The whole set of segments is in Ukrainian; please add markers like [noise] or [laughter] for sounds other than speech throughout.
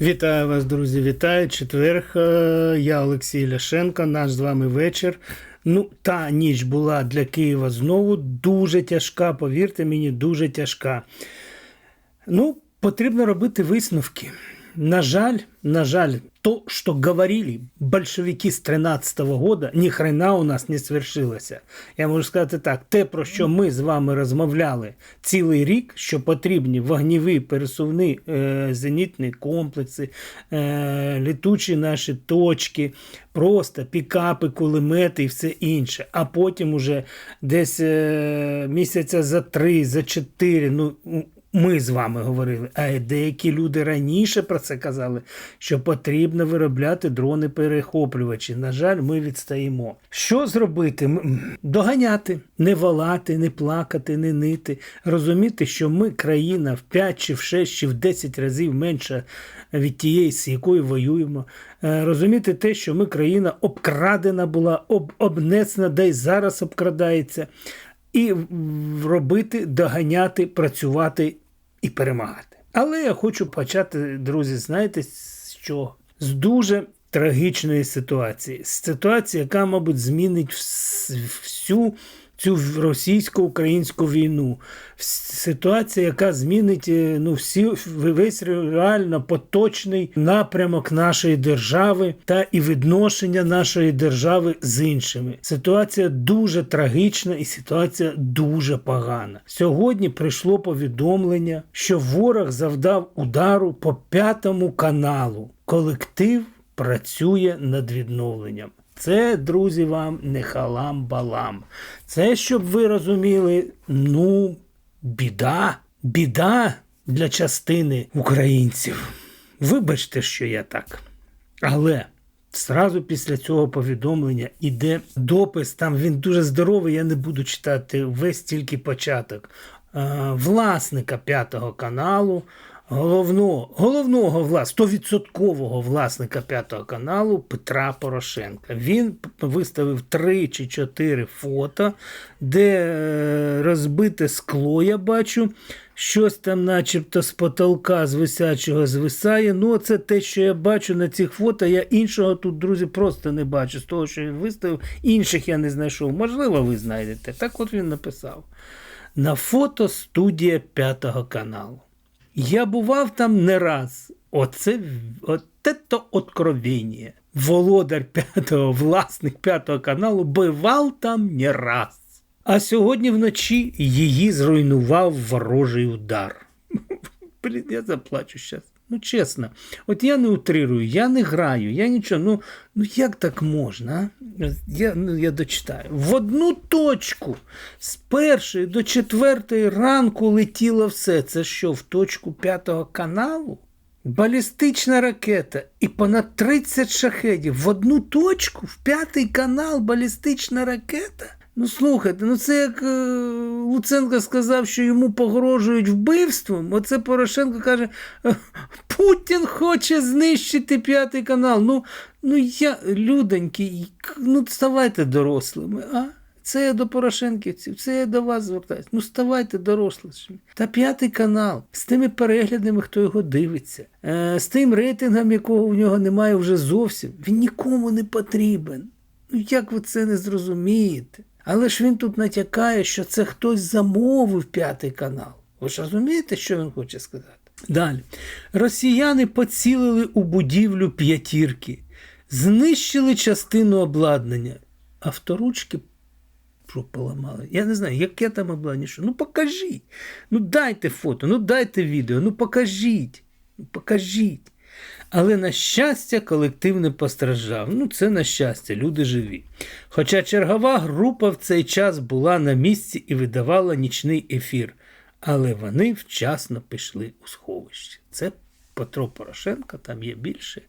Вітаю вас, друзі! Вітаю! Четверг. е, Я Олексій Ляшенко, наш з вами вечір. Ну, та ніч була для Києва знову дуже тяжка, повірте мені, дуже тяжка. Ну, потрібно робити висновки. На жаль, на жаль, то, что говорили большевики з 13-го года, ні хрена у нас не свершилося. Я можу сказати так: те, про що ми з вами розмовляли цілий рік, що потрібні вогніві пересувні е, зенітні комплекси, е, літучі наші точки, просто пікапи, кулемети і все інше. А потім уже десь е, місяця за три, за чотири, ну. Ми з вами говорили, а й деякі люди раніше про це казали, що потрібно виробляти дрони-перехоплювачі. На жаль, ми відстаємо. Що зробити? Доганяти, не волати, не плакати, не нити. Розуміти, що ми країна в 5 чи в 6 чи в 10 разів менша від тієї, з якою воюємо. Е, Розуміти те, що ми країна обкрадена була, об, обнесена, де й зараз обкрадається і робити, доганяти, працювати і перемагати. Але я хочу почати, друзі, знаєте, з чого? З дуже трагічної ситуації. З ситуації, яка, мабуть, змінить всю цю російсько-українську війну. Ситуація, яка змінить е, ну, всі, весь реально поточний напрямок нашої держави та і відношення нашої держави з іншими. Ситуація дуже трагічна і ситуація дуже погана. Сьогодні прийшло повідомлення, що ворог завдав удару по п'ятому каналу. Колектив працює над відновленням. Це, друзі, вам не халам-балам. Це, щоб ви розуміли, ну, біда, біда для частини українців. Вибачте, що я так. Але зразу після цього повідомлення іде допис. Там він дуже здоровий, я не буду читати весь тільки початок. Е, Власника п'ятого каналу, головного, головного влас, 100% власника п'ятого каналу Петра Порошенка. Він виставив три чи чотири фото, де е, розбите скло, я бачу. Щось там, начебто, з потолка з висячого звисає. Ну, це те, що я бачу на цих фото. Я іншого тут, друзі, просто не бачу. З того, що він виставив, інших я не знайшов. Можливо, ви знайдете. Так от він написав. На фото студія п'ятого каналу. Я бував там не раз. Оце, оце то откровення. Володар п'ятого, власник п'ятого каналу бивав там не раз. А сьогодні вночі її зруйнував ворожий удар. [laughs] Блін, я заплачу зараз. Ну, чесно, от я не утрирую, я не граю, я нічого. Ну, ну як так можна? Я, ну, я дочитаю. В одну точку з першої до четвертої ранку летіло все. Це що, в точку п'ятого каналу? Балістична ракета і понад 30 шахедів в одну точку, в п'ятий канал балістична ракета. Ну слухайте, ну це як е, Луценко сказав, що йому погрожують вбивством. Оце Порошенко каже: «Е, Путін хоче знищити п'ятий канал. Ну, ну я, людоньки, ну ставайте дорослими, а? Це я до Порошенківців, це я до вас звертаюся. Ну ставайте дорослими. Та п'ятий канал з тими переглядами, хто його дивиться, е, з тим рейтингом, якого в нього немає вже зовсім, він нікому не потрібен. Ну як ви це не зрозумієте? Але ж він тут натякає, що це хтось замовив п'ятий канал. Ви ж розумієте, що він хоче сказати? Далі. Росіяни поцілили у будівлю п'ятірки, знищили частину обладнання. Авторучки що. Я не знаю, яке там обладнання. що. Ну покажіть. Ну дайте фото, ну дайте відео, ну покажіть. Ну покажіть. Але на щастя, колектив не постраждав. Ну, це на щастя, люди живі. Хоча чергова група в цей час була на місці і видавала нічний ефір, але вони вчасно пішли у сховище. Це Петро Порошенко, там є більше.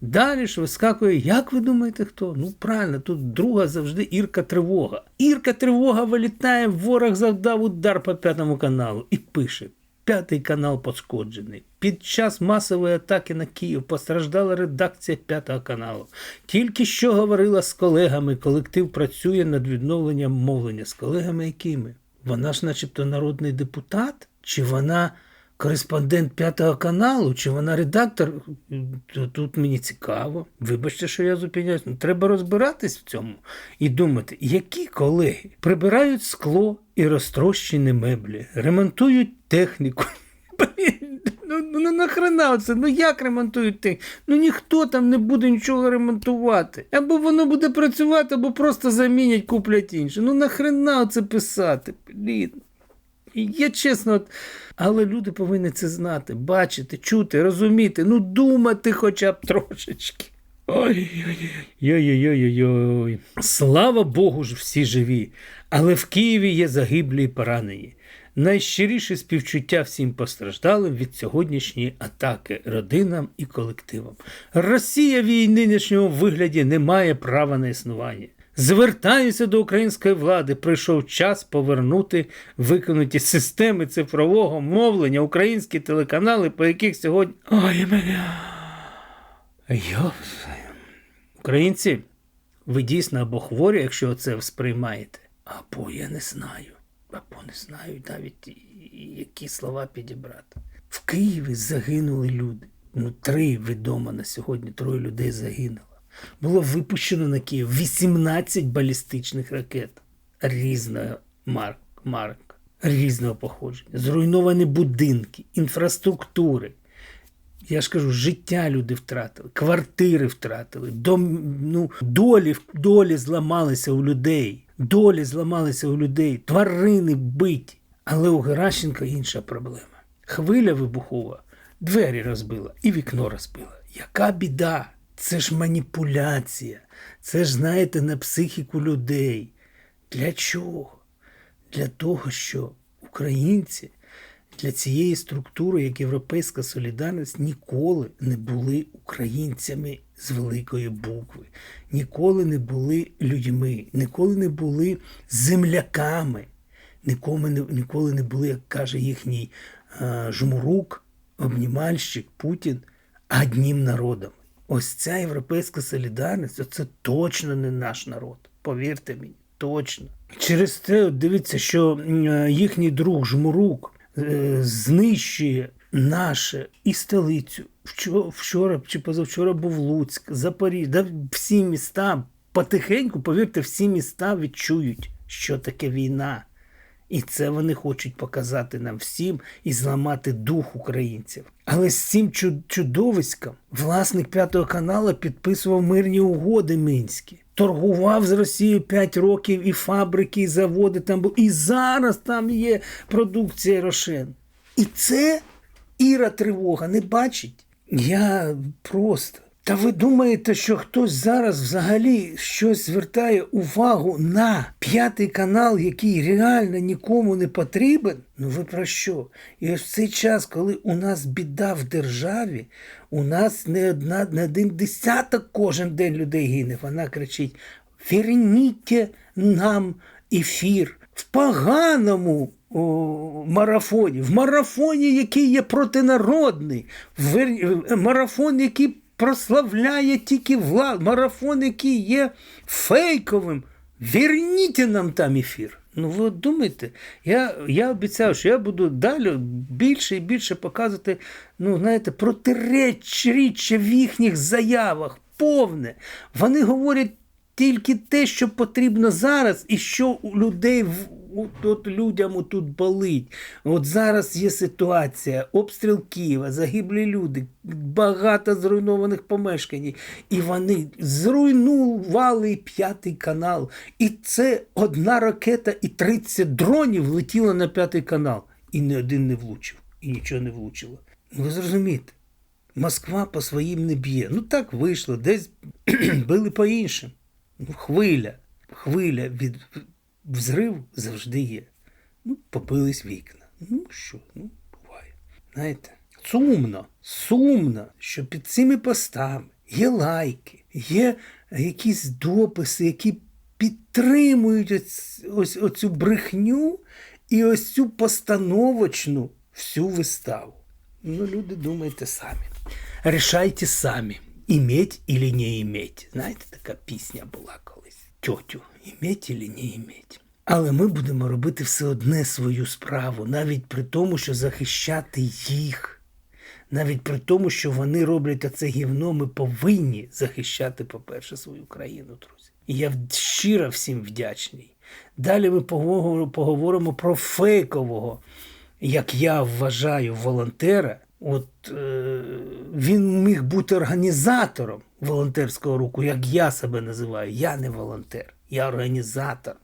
Далі ж вискакує, як ви думаєте, хто? Ну правильно, тут друга завжди Ірка Тривога. Ірка Тривога вилітає, ворог завдав удар по п'ятому каналу і пише. П'ятий канал пошкоджений. Під час масової атаки на Київ постраждала редакція п'ятого каналу. Тільки що говорила з колегами, колектив працює над відновленням мовлення. З колегами якими? Вона ж, начебто, народний депутат? Чи вона кореспондент п'ятого каналу, чи вона редактор, то тут мені цікаво. Вибачте, що я зупиняюсь. Ну, треба розбиратись в цьому і думати, які колеги прибирають скло і розтрощені меблі, ремонтують техніку. [laughs] Ну, ну, ну нахрена це? Ну як ремонтують техніку? Ну ніхто там не буде нічого ремонтувати. Або воно буде працювати, або просто замінять, куплять інше. Ну нахрена це писати? Блін. Я чесно, але люди повинні це знати, бачити, чути, розуміти, ну думати хоча б трошечки. Ой-ой-ой. Слава Богу ж всі живі. Але в Києві є загиблі і поранені. Найщиріше співчуття всім постраждалим від сьогоднішньої атаки родинам і колективам. Росія в її нинішньому вигляді не має права на існування. Звертаюся до української влади. Прийшов час повернути виконуті системи цифрового мовлення, українські телеканали, по яких сьогодні. Ой, мене. Українці, ви дійсно або хворі, якщо це сприймаєте, або я не знаю, або не знаю навіть які слова підібрати. В Києві загинули люди. Ну, три відомо на сьогодні, троє людей загинуло. Було випущено на Київ 18 балістичних ракет різної марк, марк, різного походження, зруйновані будинки, інфраструктури. Я ж кажу, життя люди втратили, квартири втратили, дом, ну, долі долі зламалися у людей, долі зламалися у людей, тварини биті. Але у Геращенка інша проблема. Хвиля вибухова, двері розбила і вікно розбила. Яка біда? Це ж маніпуляція, це ж, знаєте, на психіку людей. Для чого? Для того, що українці для цієї структури, як Європейська солідарність, ніколи не були українцями з великої букви, ніколи не були людьми, ніколи не були земляками, ніколи не, були, як каже їхній а, жмурук, обнімальщик Путін, одним народом. Ось ця європейська солідарність це точно не наш народ. Повірте мені, точно. Через те, дивіться, що їхній друг Жмурук е, знищує наше і столицю. Вчора чи позавчора був Луцьк, Запоріжжя, да всі міста потихеньку, повірте, всі міста відчують, що таке війна. І це вони хочуть показати нам всім і зламати дух українців. Але з цим чудовиськом власник п'ятого каналу підписував мирні угоди мінські, торгував з Росією 5 років і фабрики, і заводи там були. І зараз там є продукція Рошен. І це Іра тривога не бачить. Я просто. Та ви думаєте, що хтось зараз взагалі щось звертає увагу на п'ятий канал, який реально нікому не потрібен? Ну ви про що? І ось в цей час, коли у нас біда в державі, у нас не одна не один десяток кожен день людей гине. Вона кричить: Верніть нам ефір в поганому. О, марафоні, в марафоні, який є протинародний, в марафон, який прославляє тільки влад, марафон, який є фейковим. Верніть нам там ефір. Ну, ви думаєте, я я обіцяв, що я буду далі більше і більше показувати, ну, знаєте, протиречріччя в їхніх заявах, повне. Вони говорять тільки те, що потрібно зараз, і що у людей от, от людям тут болить. От зараз є ситуація, обстріл Києва, загиблі люди, багато зруйнованих помешкань. І вони зруйнували п'ятий канал. І це одна ракета і 30 дронів летіло на п'ятий канал. І ні один не влучив, і нічого не влучило. Ну, ви зрозумієте, Москва по своїм не б'є. Ну так вийшло, десь [clears throat] били по іншим. Хвиля, хвиля від взрив завжди є. Ну, побились вікна. Ну що, ну, буває. Знаєте, сумно, сумно, що під цими постами є лайки, є якісь дописи, які підтримують ось, ось оцю брехню і ось цю постановочну всю виставу. Ну, люди думайте самі. Рішайте самі, іметь или не іметь. Знаєте, така пісня була колись. Тьотю, іметь или не іметь. Але ми будемо робити все одне свою справу, навіть при тому, що захищати їх. Навіть при тому, що вони роблять оце гівно, ми повинні захищати, по-перше, свою країну, друзі. І я щиро всім вдячний. Далі ми поговор- поговоримо про фейкового, як я вважаю, волонтера. От е, він міг бути організатором волонтерського руху, як я себе називаю. Я не волонтер, я організатор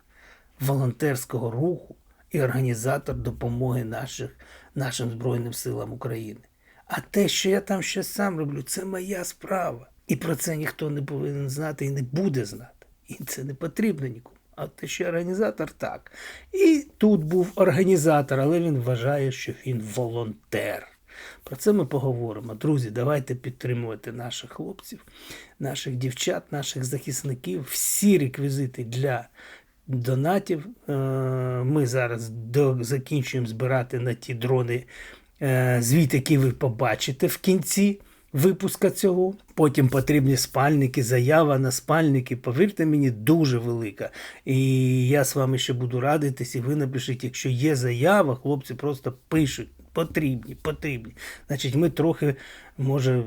волонтерського руху і організатор допомоги наших, нашим Збройним силам України. А те, що я там щось сам роблю, це моя справа. І про це ніхто не повинен знати і не буде знати. І це не потрібно нікому. А те, що організатор, так. І тут був організатор, але він вважає, що він волонтер. Про це ми поговоримо. Друзі, давайте підтримувати наших хлопців, наших дівчат, наших захисників. Всі реквізити для донатів. Е, Ми зараз закінчуємо збирати на ті дрони е, звіт, який ви побачите в кінці випуска цього. Потім потрібні спальники, заява на спальники. Повірте мені, дуже велика. І я з вами ще буду радитись, і ви напишіть, якщо є заява, хлопці просто пишуть. Потрібні, потрібні. Значить, ми трохи, може,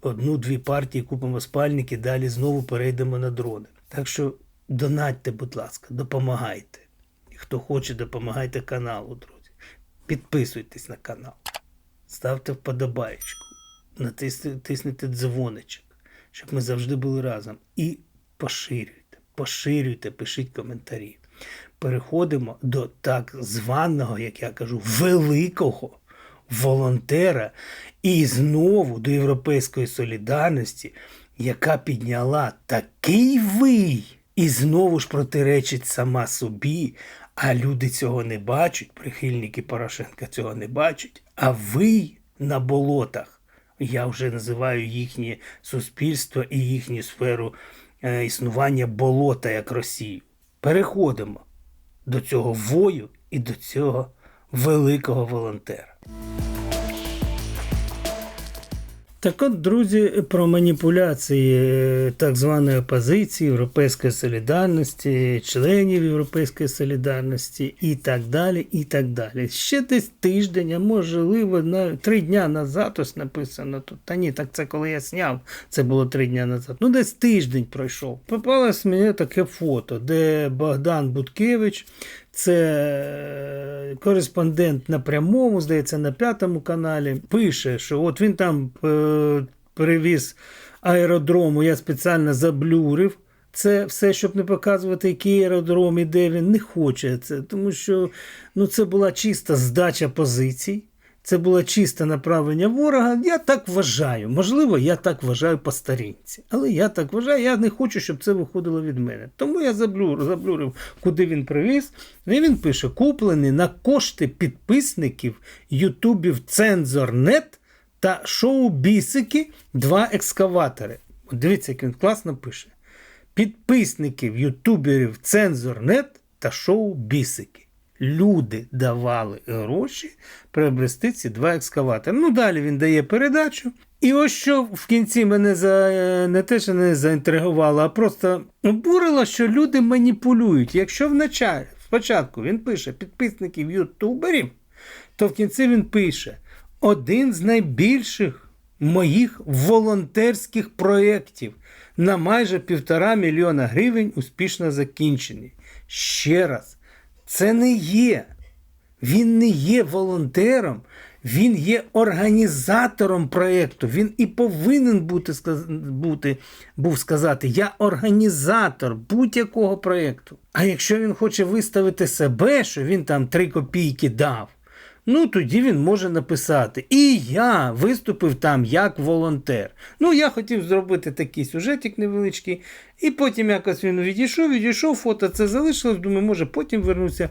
одну-дві партії купимо спальники, далі знову перейдемо на дрони. Так що донатьте, будь ласка, допомагайте. Хто хоче, допомагайте каналу, друзі. Підписуйтесь на канал, ставте вподобаєчку, натисни- тисніть дзвоничок, щоб ми завжди були разом. І поширюйте, поширюйте, пишіть коментарі. Переходимо до так званого, як я кажу, великого волонтера і знову до Європейської солідарності, яка підняла такий вий і знову ж протиречить сама собі. А люди цього не бачать, прихильники Порошенка цього не бачать. А ви на болотах, я вже називаю їхнє суспільство і їхню сферу е, існування болота як Росію. Переходимо до цього вою і до цього великого волонтера. Так от, друзі, про маніпуляції е, так званої опозиції, Європейської солідарності, членів Європейської солідарності і так далі. і так далі. Ще десь тиждень, а можливо, на три дня назад ось написано тут. Та ні, так це коли я сняв, це було три дня назад. Ну, десь тиждень пройшов. Попалось мені таке фото, де Богдан Буткевич. Це е, кореспондент на прямому, здається, на п'ятому каналі. Пише, що от він там е, перевіз аеродрому, я спеціально заблюрив. Це все, щоб не показувати, який аеродром і де він не хоче це, тому що ну, це була чиста здача позицій. Це було чисте направлення ворога. Я так вважаю. Можливо, я так вважаю по старінці. Але я так вважаю, я не хочу, щоб це виходило від мене. Тому я заблюрив, заблюрив куди він привіз. І він пише: куплений на кошти підписників ютубів Цензорнет та шоу Бісики два екскаватори. Дивіться, як він класно пише. Підписників ютуберів Цензорнет та шоу Бісики люди давали гроші приобрести ці два екскаватори. Ну, далі він дає передачу. І ось що в кінці мене за не те, що не заінтригувало, а просто обурило, що люди маніпулюють. Якщо вначалі, спочатку він пише підписників ютуберів, то в кінці він пише один з найбільших моїх волонтерських проєктів на майже півтора мільйона гривень успішно закінчений. Ще раз, це не є. Він не є волонтером, він є організатором проєкту. Він і повинен бути, бути був сказати: Я організатор будь-якого проєкту. А якщо він хоче виставити себе, що він там три копійки дав, ну тоді він може написати: І я виступив там як волонтер. Ну, я хотів зробити такий сюжетик невеличкий, і потім якось він відійшов, відійшов, фото це залишилось, думаю, може потім вернуся.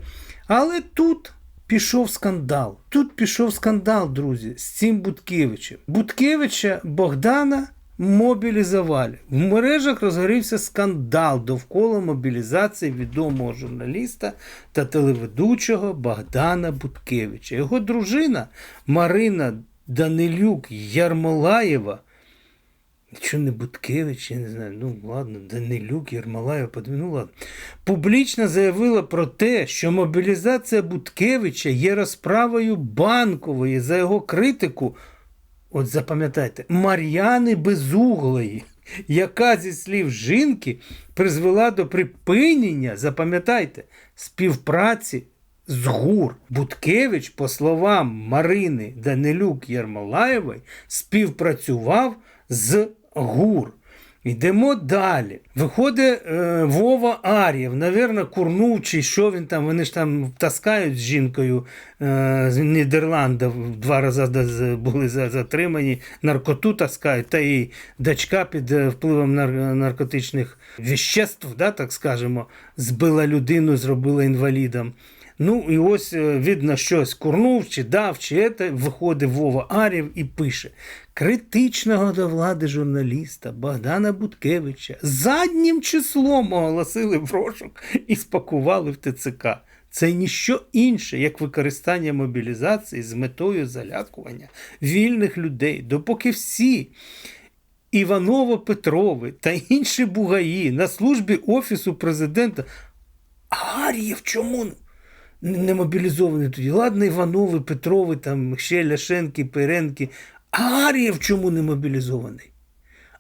Але тут пішов скандал. Тут пішов скандал, друзі, з цим Буткевичем. Буткевича Богдана мобілізували. В мережах розгорівся скандал довкола мобілізації відомого журналіста та телеведучого Богдана Буткевича. Його дружина Марина Данилюк Ярмолаєва Що не Буткевич, я не знаю, ну ладно, Данилюк, подумав, ну. Публічно заявила про те, що мобілізація Буткевича є розправою банкової за його критику. От запам'ятайте, Мар'яни Безуглої, яка зі слів жінки призвела до припинення, запам'ятайте, співпраці з ГУР. Буткевич, по словам Марини Данилюк Ярмолаєвої, співпрацював з ГУР. Йдемо далі. Виходить е, Вова Ар'єв, навірно, курнув чи що він там, вони ж там таскають з жінкою е, з Нідерландів, два рази були затримані, наркоту таскають, та і дочка під е, впливом нар- наркотичних віществ, да, так скажемо, збила людину, зробила інвалідом. Ну і ось е, видно, щось курнув, чи дав, чи це, виходить Вова Арів і пише: критичного до влади журналіста Богдана Буткевича заднім числом оголосили в розшук і спакували в ТЦК. Це ніщо інше, як використання мобілізації з метою залякування вільних людей, допоки всі Іваново-Петрови та інші бугаї на службі Офісу президента. Ар'єв чому не мобілізований тоді? Ладно, Іванови, Петрови, там ще Ляшенки, Перенки. А Ар'єв чому не мобілізований?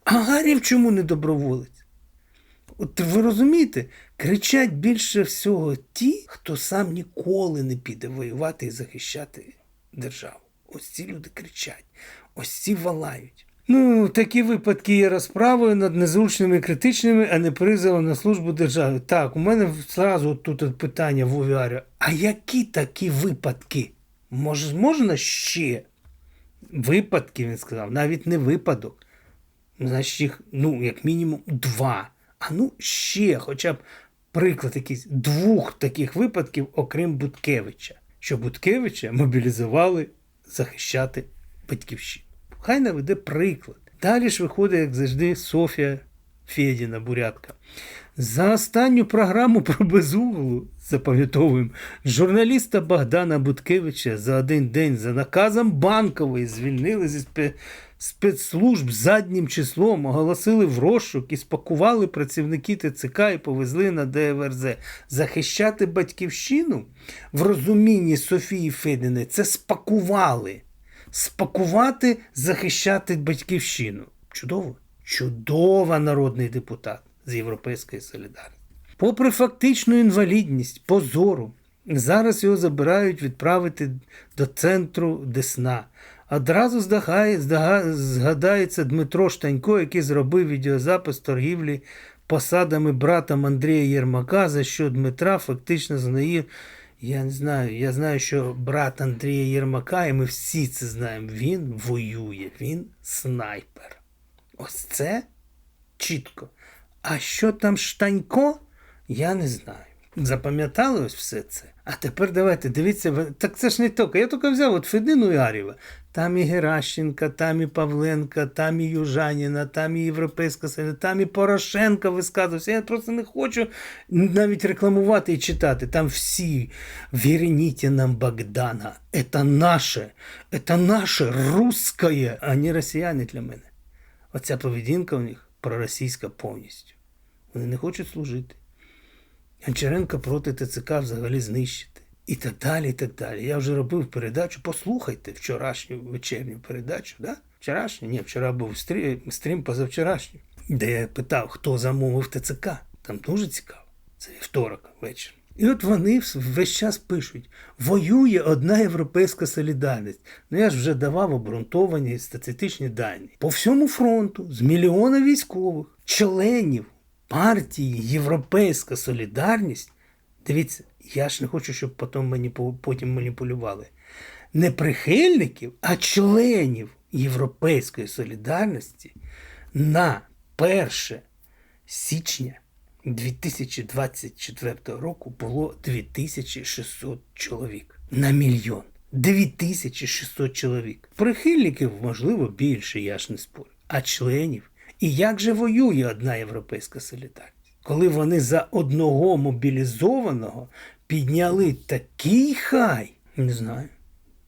А Ар'єв чому не доброволець? От ви розумієте, кричать більше всього ті, хто сам ніколи не піде воювати і захищати державу. Ось ці люди кричать, ось ці валають. Ну, такі випадки є розправою над незручними критичними, а не призовом на службу держави. Так, у мене зразу тут питання в увіарі. А які такі випадки? Може, можна ще? Випадки, він сказав, навіть не випадок. Значить, їх, ну, як мінімум, два. А ну ще, хоча б приклад якийсь двох таких випадків, окрім Буткевича. Що Буткевича мобілізували захищати батьківщину. Хай наведе приклад. Далі ж виходить, як завжди, Софія Федіна, бурятка. За останню програму про безуглу, запам'ятовуємо, журналіста Богдана Буткевича за один день за наказом банкової звільнили зі спецслужб заднім числом, оголосили в розшук і спакували працівники ТЦК і повезли на ДВРЗ. Захищати батьківщину в розумінні Софії Федіни це спакували. Спакувати, захищати батьківщину. Чудово? Чудова народний депутат з Європейської солідарності. Попри фактичну інвалідність, позору, зараз його забирають відправити до центру Десна. Одразу здагає, здага, згадається Дмитро Штанько, який зробив відеозапис торгівлі посадами братом Андрія Єрмака, за що Дмитра фактично знає. Я не знаю, я знаю, що брат Андрія Єрмака, і ми всі це знаємо, він воює, він снайпер. Ось це чітко. А що там Штанько, я не знаю. Запам'ятали ось все це? А тепер давайте, дивіться, так це ж не тільки. Я тільки взяв от Федину і Арєва. Там і Геращенка, там і Павленка, там і Южаніна, там і Європейська Союз, там і Порошенка висказувався. Я просто не хочу навіть рекламувати і читати. Там всі «Верните нам Богдана. Это наше, это наше русское, а не росіяни для мене. Оця поведінка у них проросійська повністю. Вони не хочуть служити. Гончаренка проти ТЦК взагалі знищити. І так далі, і так далі. Я вже робив передачу. Послухайте вчорашню вечірню передачу, да? Вчорашню? Ні, вчора був стрім, стрім позавчорашній, де я питав, хто замовив ТЦК. Там дуже цікаво. Це вівторок вечір. І от вони весь час пишуть: воює одна європейська солідарність. Ну я ж вже давав обґрунтовані статистичні дані. По всьому фронту з мільйона військових, членів партії Європейська Солідарність. Дивіться, я ж не хочу, щоб потім мені потім маніпулювали. Не прихильників, а членів Європейської солідарності на 1 січня 2024 року було 2600 чоловік на мільйон. 2600 чоловік. Прихильників, можливо, більше, я ж не спорю. А членів. І як же воює одна європейська солідарність? Коли вони за одного мобілізованого підняли такий хай, не знаю,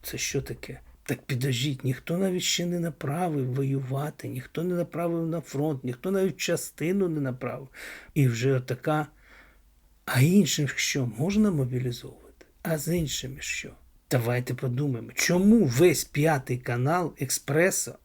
це що таке? Так підождіть, ніхто навіть ще не направив воювати, ніхто не направив на фронт, ніхто навіть частину не направив. І вже така. А інших що можна мобілізовувати? А з іншими що? Давайте подумаємо, чому весь п'ятий канал Експресо,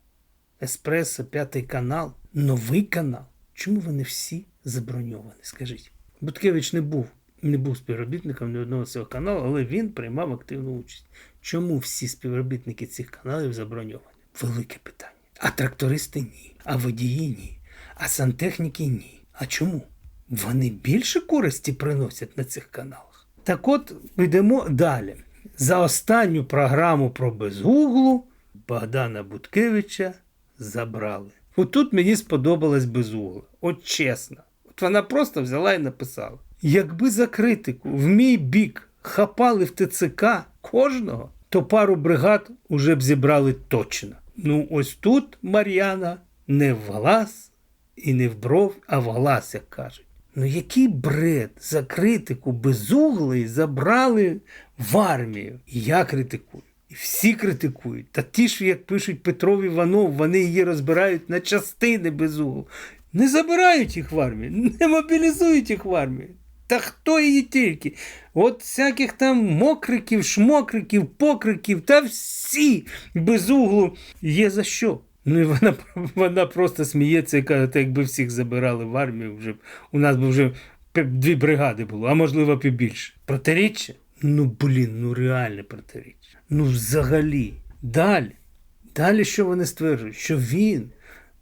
Еспресо, п'ятий канал, новий канал, чому вони всі заброньовані? Скажіть. Буткевич не був, не був співробітником ні одного з цього каналу, але він приймав активну участь. Чому всі співробітники цих каналів заброньовані? Велике питання. А трактористи ні, а водії ні, а сантехніки ні. А чому? Вони більше користі приносять на цих каналах. Так от йдемо далі. За останню програму про безуглу Богдана Буткевича забрали. Отут мені сподобалась безугла. От чесно. От вона просто взяла і написала: якби за критику в мій бік хапали в ТЦК кожного, то пару бригад уже б зібрали точно. Ну, ось тут Мар'яна не в глаз і не в бров, а в глаз, як кажуть. Ну який бред за критику безуглої забрали в армію? І я критикую. І всі критикують. Та ті ж, як пишуть Петров Іванов, вони її розбирають на частини безуглу. Не забирають їх в армію, не мобілізують їх в армію. Та хто її тільки? От всяких там мокриків, шмокриків, покриків, та всі без углу є за що. Ну і вона, вона просто сміється і каже, та якби всіх забирали в армію, вже у нас би вже дві бригади було, а можливо побільше. Протиріччя? Ну блін, ну реальне протиріччя. Ну взагалі. Далі. Далі що вони стверджують? Що він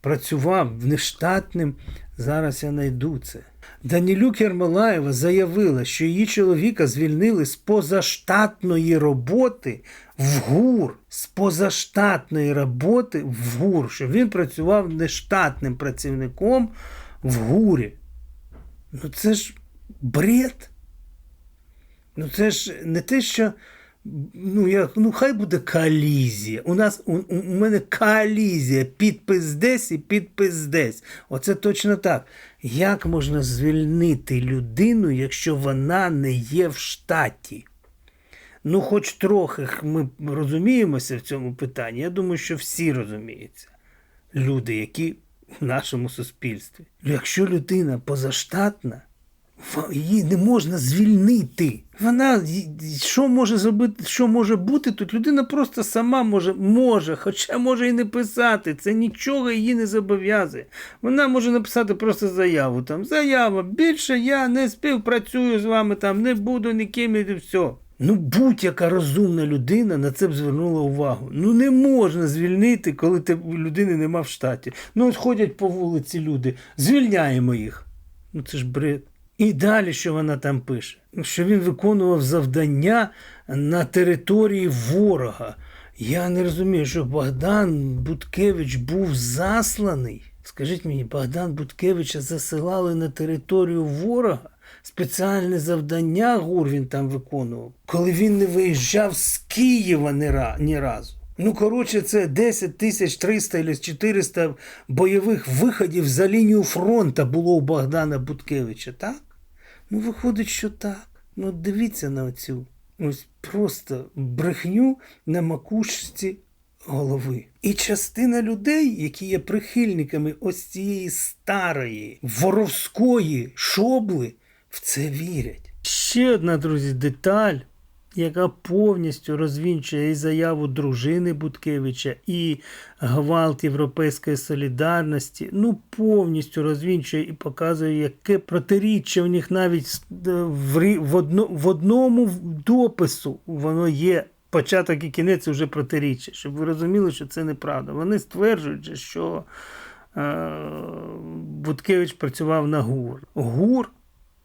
працював нештатним. Зараз я знайду це. Данілюк Ярмолаєва заявила, що її чоловіка звільнили з позаштатної роботи в ГУР. З позаштатної роботи в ГУР, що він працював нештатним працівником в ГУРі. Ну це ж бред. Ну це ж не те, що. Ну, я, ну хай буде колізія. У нас у, у мене колізія. Підпис десь і підпис десь. Оце точно так. Як можна звільнити людину, якщо вона не є в штаті? Ну, хоч трохи ми розуміємося в цьому питанні. Я думаю, що всі розуміються. Люди, які в нашому суспільстві. Якщо людина позаштатна, її не можна звільнити. Вона що може зробити, що може бути тут? Людина просто сама може, може, хоча може і не писати. Це нічого її не зобов'язує. Вона може написати просто заяву. Там заява. Більше я не співпрацюю з вами, там не буду ніким і все. Ну, будь-яка розумна людина на це б звернула увагу. Ну не можна звільнити, коли ти, людини нема в штаті. Ну, от ходять по вулиці люди, звільняємо їх. Ну це ж бред. І далі, що вона там пише? Що він виконував завдання на території ворога. Я не розумію, що Богдан Буткевич був засланий. Скажіть мені, Богдан Буткевича засилали на територію ворога? Спеціальне завдання ГУР він там виконував, коли він не виїжджав з Києва ні, разу. Ну, коротше, це 10 тисяч 300 або 400 бойових виходів за лінію фронту було у Богдана Буткевича, так? Ну, виходить, що так. Ну, дивіться на оцю ось просто брехню на макушці голови. І частина людей, які є прихильниками ось цієї старої воровської шобли, в це вірять. Ще одна, друзі, деталь, яка повністю розвінчує і заяву дружини Буткевича, і гвалт Європейської солідарності. Ну, повністю розвінчує і показує, яке протиріччя в них навіть одно, в одному допису воно є. Початок і кінець вже протиріччя, щоб ви розуміли, що це неправда. Вони стверджують, що е, Буткевич працював на ГУР. ГУР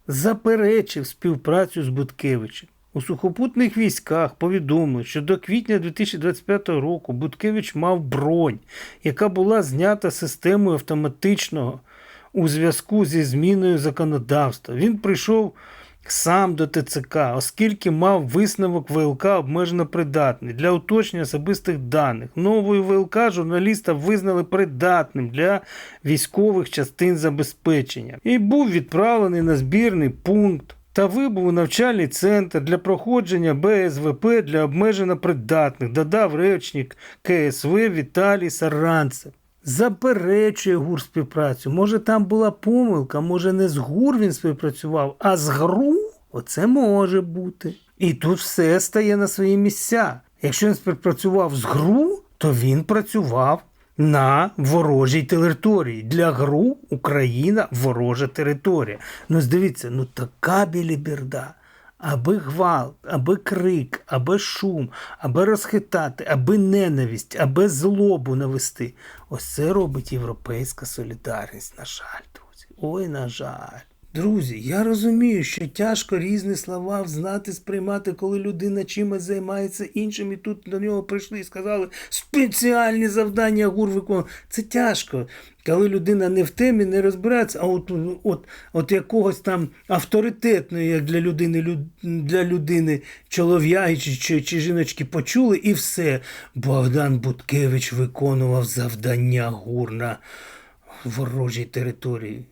заперечив співпрацю з Буткевичем. У сухопутних військах повідомили, що до квітня 2025 року Буткевич мав бронь, яка була знята системою автоматичного у зв'язку зі зміною законодавства. Він прийшов сам до ТЦК, оскільки мав висновок ВЛК обмежено придатний для уточнення особистих даних. Новою ВЛК журналіста визнали придатним для військових частин забезпечення і був відправлений на збірний пункт та вибув навчальний центр для проходження БСВП для обмежено придатних, додав речник КСВ Віталій Саранцев. Заперечує ГУР співпрацю. Може, там була помилка, може, не з ГУР він співпрацював, а з ГРУ? Оце може бути. І тут все стає на свої місця. Якщо він співпрацював з ГРУ, то він працював на ворожій території. Для ГРУ Україна ворожа територія. Ну, здивіться, ну така біліберда. Аби гвалт, аби крик, аби шум, аби розхитати, аби ненависть, аби злобу навести. Ось це робить європейська солідарність, на жаль, друзі. Ой, на жаль. Друзі, я розумію, що тяжко різні слова знати, сприймати, коли людина чимось займається іншим, і тут до нього прийшли і сказали спеціальні завдання гур виконує. Це тяжко. Коли людина не в темі, не розбирається, а от, от, от якогось там авторитетної, як для людини, люд- для людини чолов'яги чи, чи, чи жіночки почули, і все. Богдан Буткевич виконував завдання гур на ворожій території.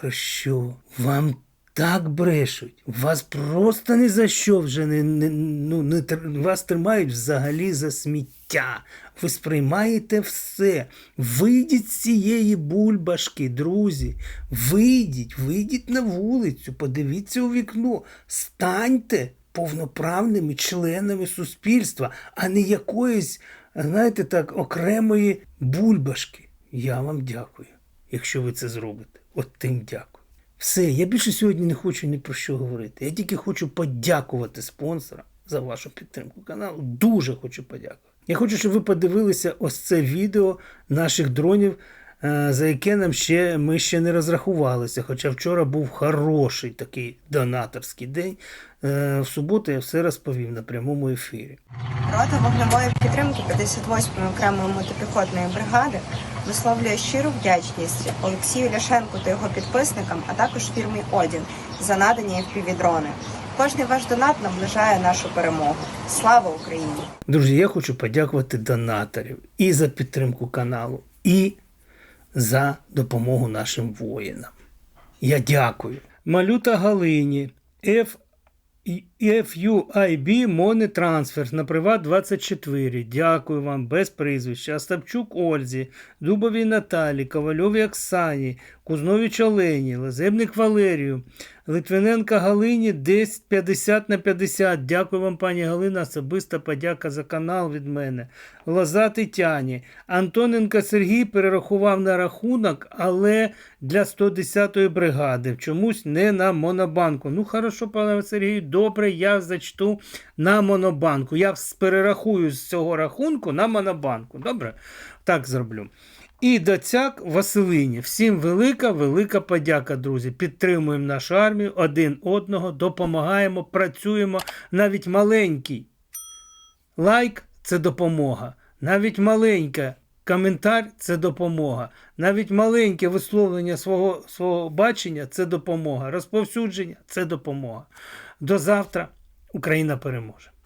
Про що? Вам так брешуть. Вас просто ні за що вже не, не, ну, не, вас тримають взагалі за сміття. Ви сприймаєте все. Вийдіть з цієї бульбашки, друзі. Вийдіть, вийдіть на вулицю, подивіться у вікно, станьте повноправними членами суспільства, а не якоїсь, знаєте так, окремої бульбашки. Я вам дякую, якщо ви це зробите. От тим дякую. Все, я більше сьогодні не хочу ні про що говорити. Я тільки хочу подякувати спонсорам за вашу підтримку каналу. Дуже хочу подякувати. Я хочу, щоб ви подивилися ось це відео наших дронів, за яке нам ще ми ще не розрахувалися. Хоча вчора був хороший такий донаторський день. Е, В суботу я все розповів на прямому ефірі. Рота вогневої підтримки 58-ї окремої мотопіхотної бригади висловлює щиру вдячність Олексію Ляшенку та його підписникам, а також фірмі Одін за надані FPV-дрони. Кожний ваш донат наближає нашу перемогу. Слава Україні! Друзі, я хочу подякувати донаторів і за підтримку каналу, і за допомогу нашим воїнам. Я дякую. Малюта Галині, F... FUIB Money Transfer на Приват 24. Дякую вам без прізвища. Остапчук Ользі, Дубовій Наталі, Ковальовій Оксані, Кузнович Олені, Лазебник Валерію, Литвиненка Галині десь 50 на 50. Дякую вам, пані Галина. Особиста подяка за канал від мене. Лоза Тетяні. Антоненко Сергій перерахував на рахунок, але для 110-ї бригади. Чомусь не на Монобанку. Ну, хорошо, пане Сергію, добре, я зачту на Монобанку. Я перерахую з цього рахунку на Монобанку. Добре? Так зроблю. І доцяк Василині. Всім велика, велика подяка, друзі. Підтримуємо нашу армію один одного, допомагаємо, працюємо. Навіть маленький лайк це допомога. Навіть маленька коментар це допомога. Навіть маленьке висловлення свого, свого бачення це допомога. Розповсюдження це допомога. До завтра Україна переможе.